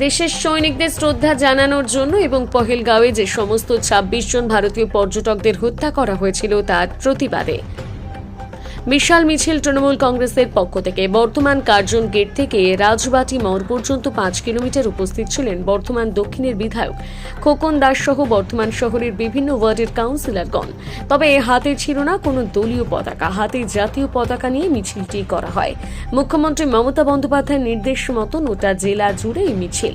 দেশের সৈনিকদের শ্রদ্ধা জানানোর জন্য এবং পহেলগাঁওয়ে যে সমস্ত ছাব্বিশ জন ভারতীয় পর্যটকদের হত্যা করা হয়েছিল তার প্রতিবাদে। বিশাল মিছিল তৃণমূল কংগ্রেসের পক্ষ থেকে। বর্তমান কার্জন গেট থেকে রাজবাটি মোড় পর্যন্ত পাঁচ কিলোমিটার উপস্থিত ছিলেন বর্তমান দক্ষিণের বিধায়ক খোকন দাস সহ বর্তমান শহরের বিভিন্ন ওয়ার্ডের কাউন্সিলরগণ। তবে হাতে ছিল না কোনো দলীয় পতাকা, হাতে জাতীয় পতাকা নিয়ে মিছিলটি করা হয়। মুখ্যমন্ত্রী মমতা বন্দ্যোপাধ্যায়ের নির্দেশ মতন ওটা জেলা জুড়ে এই মিছিল।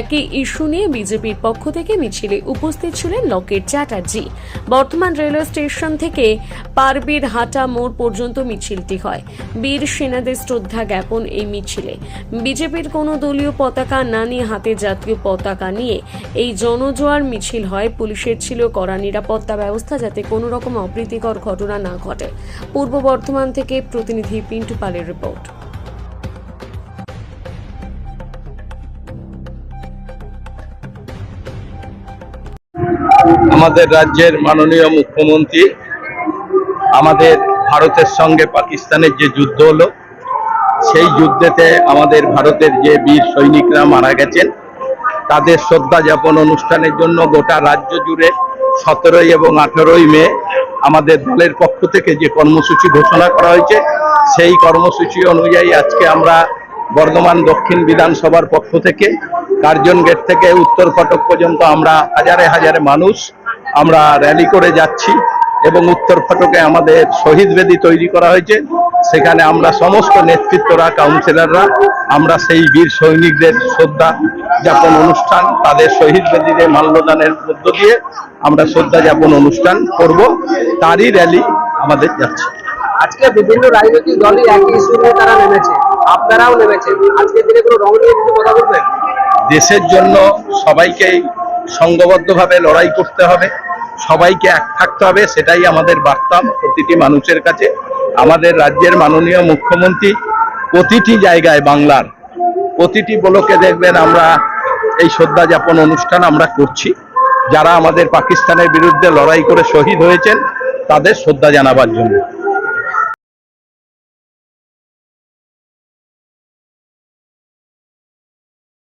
একই ইস্যু নিয়ে বিজেপির পক্ষ থেকে মিছিলে উপস্থিত ছিলেন লকেট চ্যাটার্জি। বর্তমান রেলওয়ে স্টেশন থেকে পারবির হাটা মোড় পর্যন্ত মিছিলটি হয়। বীর সেনাদের শ্রদ্ধা জ্ঞাপন এই মিছিলে। বিজেপির কোনো দলীয় পতাকা না নিয়ে হাতে জাতীয় পতাকা নিয়ে এই জনজোয়ার মিছিল হয়। পুলিশের ছিল কড়া নিরাপত্তা ব্যবস্থা যাতে কোনো রকম অপ্রীতিকর ঘটনা না ঘটে। পূর্ব বর্ধমান থেকে প্রতিনিধি পিন্টু পালের রিপোর্ট। আমাদের রাজ্যের মাননীয় মুখ্যমন্ত্রী, আমাদের ভারতের সঙ্গে পাকিস্তানের যে যুদ্ধ হলো, সেই যুদ্ধেতে আমাদের ভারতের যে বীর সৈনিকরা মারা গেছেন। তাদের শ্রদ্ধা যাপন অনুষ্ঠানের জন্য গোটা রাজ্য জুড়ে সতেরোই এবং আঠেরোই মে আমাদের দলের পক্ষ থেকে যে কর্মসূচি ঘোষণা করা হয়েছে, সেই কর্মসূচি অনুযায়ী আজকে আমরা বর্ধমান দক্ষিণ বিধানসভার পক্ষ থেকে, কার্জন গেট থেকে উত্তর ফটক পর্যন্ত আমরা হাজারে হাজারে মানুষ আমরা র্যালি করে যাচ্ছি। এবং উত্তর ফটকে আমাদের শহীদ বেদি তৈরি করা হয়েছে। সেখানে আমরা সমস্ত নেতৃত্বরা কাউন্সিলররা আমরা সেই বীর সৈনিকদের শ্রদ্ধা যাপন অনুষ্ঠান তাদের শহীদ বেদিতে মাল্যদানের মধ্য দিয়ে আমরা শ্রদ্ধা যাপন অনুষ্ঠান করব। তারই র্যালি আমাদের যাচ্ছে। আজকে বিভিন্ন রাজনৈতিক দলই একই ইস্যু নিয়ে তারা নেমেছে। আপনারাও নেমেছেন। আজকের দিনে কোনো রং নিয়ে কিছু কথা বলবেন? দেশের জন্য সবাইকেই সংঘবদ্ধভাবে লড়াই করতে হবে। সবাইকে এক থাকতে হবে, সেটাই আমাদের বার্তা প্রতিটি মানুষের কাছে। আমাদের রাজ্যের মাননীয় মুখ্যমন্ত্রী প্রতিটি জায়গায় বাংলার প্রতিটি ব্লকে দেখবেন আমরা এই শ্রদ্ধা যাপন অনুষ্ঠান আমরা করছি। যারা আমাদের পাকিস্তানের বিরুদ্ধে লড়াই করে শহীদ হয়েছেন, তাদের শ্রদ্ধা জানাবার জন্য।